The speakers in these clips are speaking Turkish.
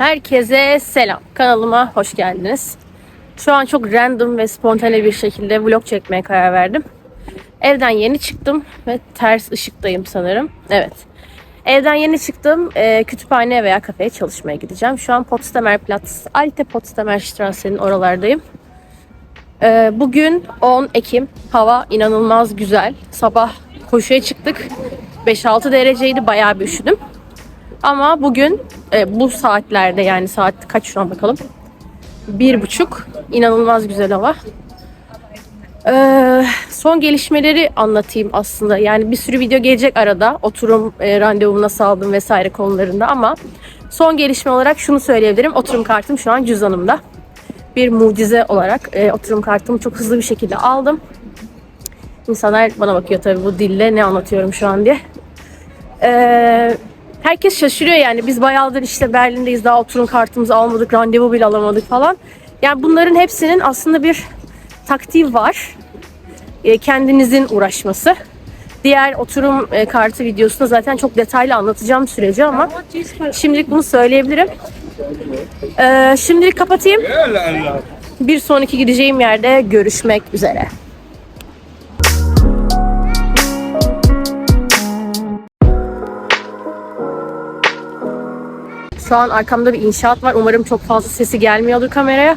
Herkese selam. Kanalıma hoş geldiniz. Şu an çok random ve spontane bir şekilde vlog çekmeye karar verdim. Evden yeni çıktım ve ters ışıktayım sanırım. Evet. Evden yeni çıktım. Ee, kütüphane veya kafeye çalışmaya gideceğim. Şu an Potsdamer Platz, Alte Potsdamer Strasse'nin oralardayım. Ee, bugün 10 Ekim. Hava inanılmaz güzel. Sabah koşuya çıktık. 5-6 dereceydi. Bayağı bir üşüdüm. Ama bugün e, bu saatlerde yani saat kaç şu an bakalım. Bir buçuk. İnanılmaz güzel hava. Ee, son gelişmeleri anlatayım aslında. Yani bir sürü video gelecek arada. Oturum e, randevumu nasıl aldım vesaire konularında ama son gelişme olarak şunu söyleyebilirim. Oturum kartım şu an cüzdanımda. Bir mucize olarak e, oturum kartımı çok hızlı bir şekilde aldım. İnsanlar bana bakıyor tabii bu dille ne anlatıyorum şu an diye. Ee, herkes şaşırıyor yani. Biz bayağıdır işte Berlin'deyiz daha oturum kartımızı almadık, randevu bile alamadık falan. Yani bunların hepsinin aslında bir taktiği var. E, kendinizin uğraşması. Diğer oturum e, kartı videosunda zaten çok detaylı anlatacağım süreci ama şimdilik bunu söyleyebilirim. Ee, şimdilik kapatayım. Bir sonraki gideceğim yerde görüşmek üzere. Şu an arkamda bir inşaat var. Umarım çok fazla sesi gelmiyordur kameraya.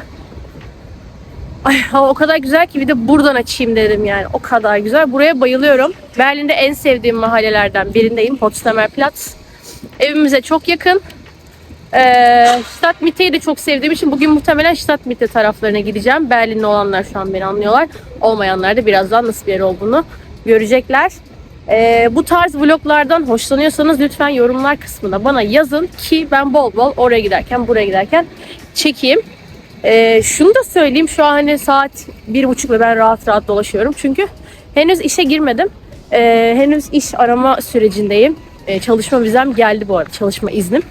Ay o kadar güzel ki bir de buradan açayım dedim yani. O kadar güzel. Buraya bayılıyorum. Berlin'de en sevdiğim mahallelerden birindeyim. Potsdamer Platz. Evimize çok yakın. Ee, Stadtmitte'yi de çok sevdiğim için bugün muhtemelen Stadtmitte taraflarına gideceğim. Berlinli olanlar şu an beni anlıyorlar. Olmayanlar da birazdan nasıl bir yer olduğunu görecekler. Ee, bu tarz vloglardan hoşlanıyorsanız lütfen yorumlar kısmına bana yazın ki ben bol bol oraya giderken buraya giderken çekeyim. Ee, şunu da söyleyeyim şu an hani saat bir buçuk ve ben rahat rahat dolaşıyorum. Çünkü henüz işe girmedim. Ee, henüz iş arama sürecindeyim. Ee, çalışma vizem geldi bu arada çalışma iznim.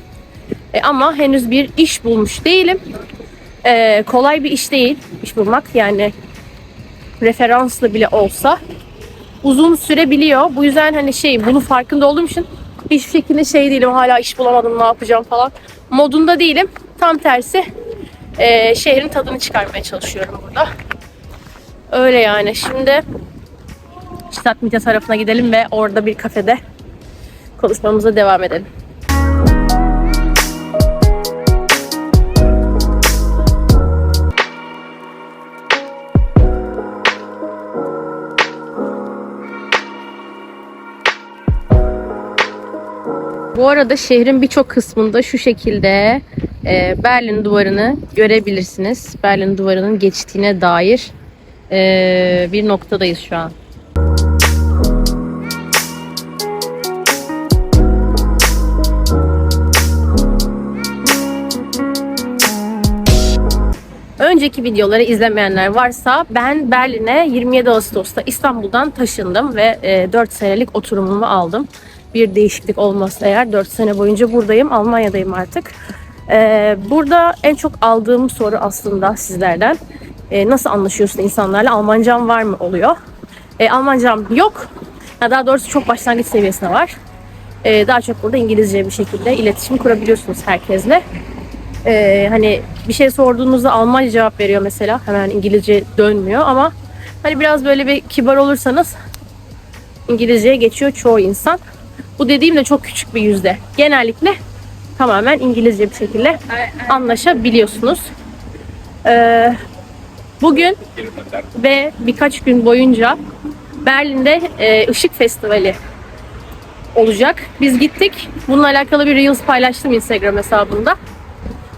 Ee, ama henüz bir iş bulmuş değilim. Ee, kolay bir iş değil iş bulmak yani referanslı bile olsa uzun sürebiliyor. Bu yüzden hani şey bunun farkında olduğum için hiçbir şekilde şey değilim hala iş bulamadım ne yapacağım falan modunda değilim. Tam tersi e, şehrin tadını çıkarmaya çalışıyorum burada. Öyle yani. Şimdi Stadtmitte tarafına gidelim ve orada bir kafede konuşmamıza devam edelim. Bu arada şehrin birçok kısmında şu şekilde e, Berlin duvarını görebilirsiniz. Berlin duvarının geçtiğine dair e, bir noktadayız şu an. Önceki videoları izlemeyenler varsa ben Berlin'e 27 Ağustos'ta İstanbul'dan taşındım ve e, 4 senelik oturumumu aldım. Bir değişiklik olmazsa eğer 4 sene boyunca buradayım. Almanya'dayım artık. E, burada en çok aldığım soru aslında sizlerden e, nasıl anlaşıyorsun insanlarla? Almancam var mı oluyor? E, Almancam yok. Ya daha doğrusu çok başlangıç seviyesinde var. E, daha çok burada İngilizce bir şekilde iletişim kurabiliyorsunuz herkesle. Ee, hani bir şey sorduğunuzda Almanca cevap veriyor mesela. Hemen İngilizce dönmüyor ama hani biraz böyle bir kibar olursanız İngilizceye geçiyor çoğu insan. Bu dediğim de çok küçük bir yüzde. Genellikle tamamen İngilizce bir şekilde anlaşabiliyorsunuz. Ee, bugün ve birkaç gün boyunca Berlin'de e, Işık Festivali olacak. Biz gittik. Bununla alakalı bir Reels paylaştım Instagram hesabında.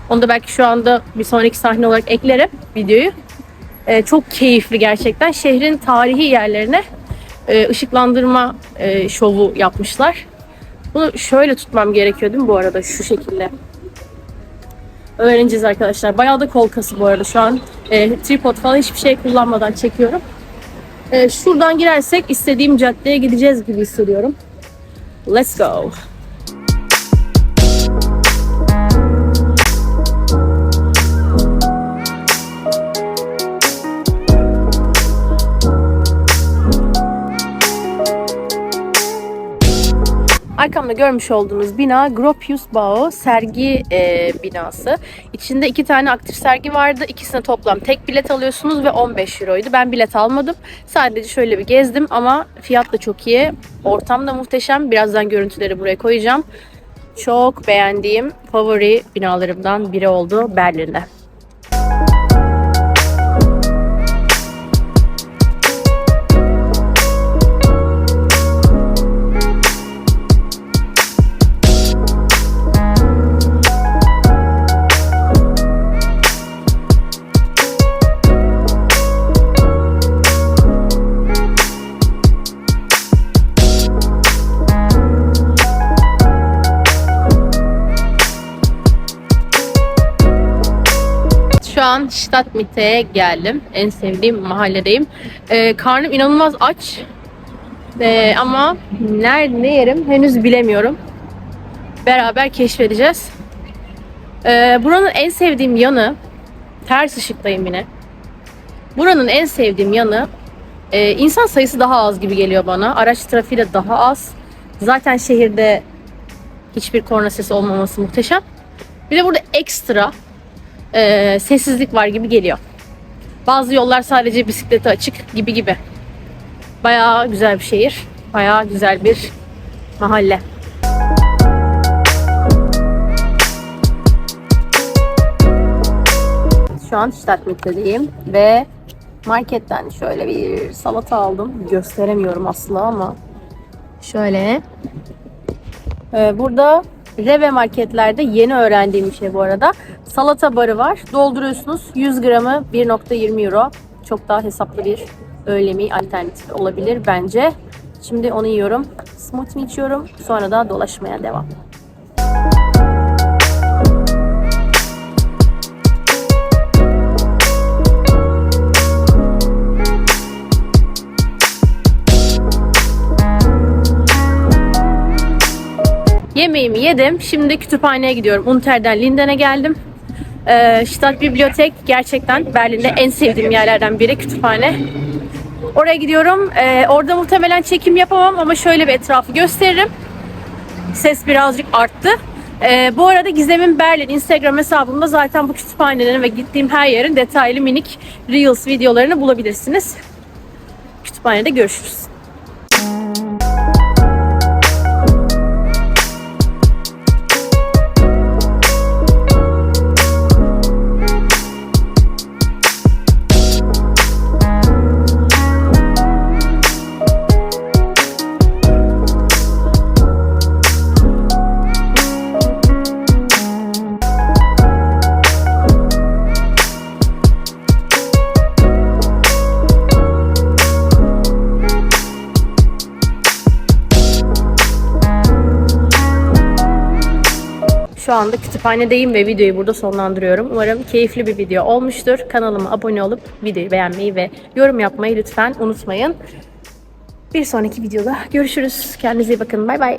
Onu da belki şu anda bir sonraki sahne olarak eklerim videoyu. Ee, çok keyifli gerçekten. Şehrin tarihi yerlerine e, ışıklandırma e, şovu yapmışlar. Bunu şöyle tutmam gerekiyor değil mi bu arada? Şu şekilde. Öğreneceğiz arkadaşlar. Bayağı da kol kası bu arada şu an. E, tripod falan hiçbir şey kullanmadan çekiyorum. E, şuradan girersek istediğim caddeye gideceğiz gibi hissediyorum. Let's go. Arkamda görmüş olduğunuz bina Gropius Bau sergi e, binası. İçinde iki tane aktif sergi vardı. İkisine toplam tek bilet alıyorsunuz ve 15 euroydu. Ben bilet almadım. Sadece şöyle bir gezdim ama fiyat da çok iyi. Ortam da muhteşem. Birazdan görüntüleri buraya koyacağım. Çok beğendiğim favori binalarımdan biri oldu Berlin'de. Stadtmitte'ye geldim. En sevdiğim mahalledeyim. Ee, karnım inanılmaz aç. Ee, ama nerede ne yerim henüz bilemiyorum. Beraber keşfedeceğiz. Ee, buranın en sevdiğim yanı ters ışıktayım yine. Buranın en sevdiğim yanı e, insan sayısı daha az gibi geliyor bana. Araç trafiği de daha az. Zaten şehirde hiçbir korna sesi olmaması muhteşem. Bir de burada ekstra e, sessizlik var gibi geliyor. Bazı yollar sadece bisiklete açık gibi gibi. Bayağı güzel bir şehir. Bayağı güzel bir mahalle. Şu an Stadtmitte'deyim ve marketten şöyle bir salata aldım. Gösteremiyorum aslında ama şöyle. Ee, burada Reve marketlerde yeni öğrendiğim bir şey bu arada. Salata barı var. Dolduruyorsunuz. 100 gramı 1.20 euro. Çok daha hesaplı bir öğle yemeği alternatifi olabilir bence. Şimdi onu yiyorum. Smoothie içiyorum. Sonra da dolaşmaya devam. Yemeğimi yedim. Şimdi kütüphaneye gidiyorum. Unter'den Linden'e geldim. Ee, Stadtbibliothek gerçekten Berlin'de en sevdiğim yerlerden biri kütüphane. Oraya gidiyorum. Ee, orada muhtemelen çekim yapamam ama şöyle bir etrafı gösteririm. Ses birazcık arttı. Ee, bu arada Gizem'in Berlin Instagram hesabımda zaten bu kütüphanelerin ve gittiğim her yerin detaylı minik Reels videolarını bulabilirsiniz. Kütüphanede görüşürüz. Şu anda kütüphanedeyim ve videoyu burada sonlandırıyorum. Umarım keyifli bir video olmuştur. Kanalıma abone olup videoyu beğenmeyi ve yorum yapmayı lütfen unutmayın. Bir sonraki videoda görüşürüz. Kendinize iyi bakın. Bay bay.